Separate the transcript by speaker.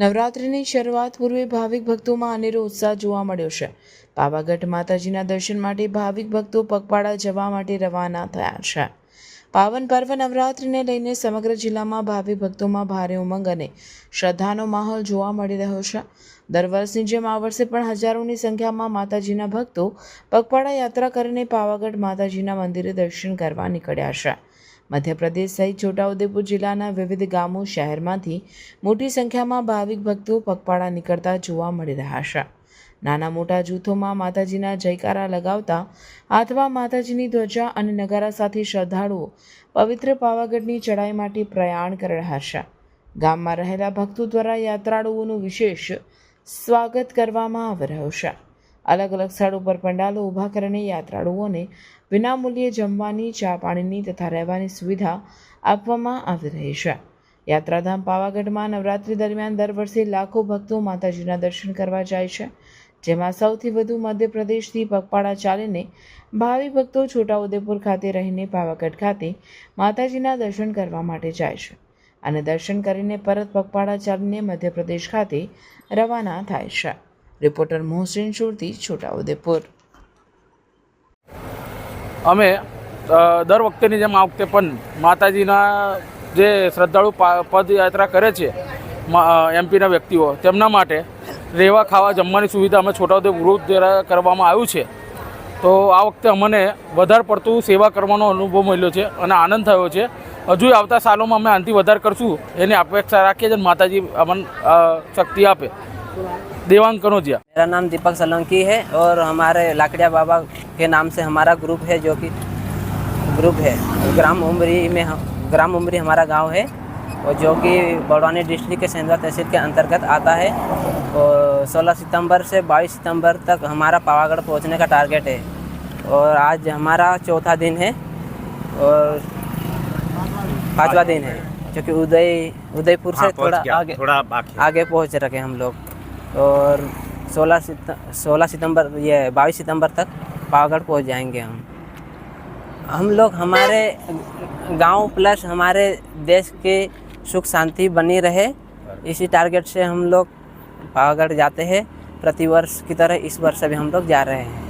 Speaker 1: નવરાત્રિની શરૂઆત પૂર્વે ભાવિક ભક્તોમાં અનેરો ઉત્સાહ જોવા મળ્યો છે. પાવાગઢ માતાજીના દર્શન માટે ભાવિક ભક્તો પગપાળા જવા માટે રવાના થયા છે. પાવન પર્વ નવરાત્રિને લઈને સમગ્ર જિલ્લામાં ભાવિ ભક્તોમાં ભારે ઉમંગ અને શ્રદ્ધાનો માહોલ જોવા મળી રહ્યો છે. દર વર્ષની જેમ આ વર્ષે પણ હજારોની સંખ્યામાં માતાજીના ભક્તો પગપાળા યાત્રા કરીને પાવાગઢ માતાજીના મંદિરે દર્શન કરવા નીકળ્યા છે. મધ્યપ્રદેશ સહિત છોટાઉદેપુર જિલ્લાના વિવિધ ગામો, શહેરમાંથી મોટી સંખ્યામાં ભાવિક ભક્તો પગપાળા નીકળતા જોવા મળી રહ્યા છે. નાના મોટા જૂથોમાં માતાજીના જયકારા લગાવતા અથવા માતાજીની ધ્વજા અને નગારા સાથે શ્રદ્ધાળુઓ પવિત્ર પાવાગઢની ચડાઈ માટે પ્રયાણ કરી રહ્યા છે. ગામમાં રહેલા ભક્તો દ્વારા યાત્રાળુઓનું વિશેષ સ્વાગત કરવામાં આવી રહ્યું છે. અલગ અલગ સ્થળો પર પંડાલો ઊભા કરીને યાત્રાળુઓને વિનામૂલ્યે જમવાની, ચા પાણીની તથા રહેવાની સુવિધા આપવામાં આવી રહી છે. યાત્રાધામ પાવાગઢમાં નવરાત્રિ દરમિયાન દર વર્ષે લાખો ભક્તો માતાજીના દર્શન કરવા જાય છે. જેમાં સૌથી વધુ મધ્યપ્રદેશથી પગપાળા ચાલીને ભાવિ ભક્તો છોટાઉદેપુર ખાતે રહીને પાવાગઢ ખાતે માતાજીના દર્શન કરવા માટે જાય છે અને દર્શન કરીને પરત પગપાળા ચાલીને મધ્યપ્રદેશ ખાતે રવાના થાય છે. રિપોર્ટર મોહસિન સુરતી, છોટાઉદેપુર.
Speaker 2: અમે દર વખતેની જેમ આ વખતે પણ માતાજીના જે શ્રદ્ધાળુ પદયાત્રા કરે છે એમપીના વ્યક્તિઓ, તેમના માટે રહેવા ખાવા જમવાની સુવિધા અમે છોટાઉદેપુર ગ્રુપ દ્વારા કરવામાં આવ્યું છે તો આ વખતે અમને વધારે પડતું સેવા કરવાનો અનુભવ મળ્યો છે અને આનંદ થયો છે હજુ આવતા સાલોમાં અમે આનાથી વધારે કરશું એની અપેક્ષા રાખીએ છીએ અને માતાજી અમને અ, શક્તિ આપે દેવાંગ કનોજિયા
Speaker 3: मेरा नाम दीपक सोलंकी है और हमारे लाकड़िया बाबा के नाम से हमारा ग्रुप है जो कि ग्रुप है ग्राम उमरी में हम ग्राम उमरी हमारा गांव है और जो कि बड़वानी डिस्ट्रिक्ट के सेंधवा तहसील के अंतर्गत आता है और 16 सितंबर से 22 सितंबर तक हमारा पावागढ़ पहुँचने का टारगेट है। और आज हमारा चौथा दिन है और पांचवा दिन है क्योंकि उदय उदयपुर से
Speaker 4: हाँ,
Speaker 3: थोड़ा आगे
Speaker 4: थोड़ा बाकी
Speaker 3: आगे पहुँच रखे हम लोग। और 16 सितंबर 16 सितंबर ये 22 सितंबर तक पावागढ़ पहुँच जाएँगे हम। हम लोग हमारे गाँव प्लस हमारे देश के सुख शांति बनी रहे। इसी टारगेट से हम लोग पावागढ़ जाते हैं प्रतिवर्ष की तरह इस वर्ष भी हम लोग जा रहे हैं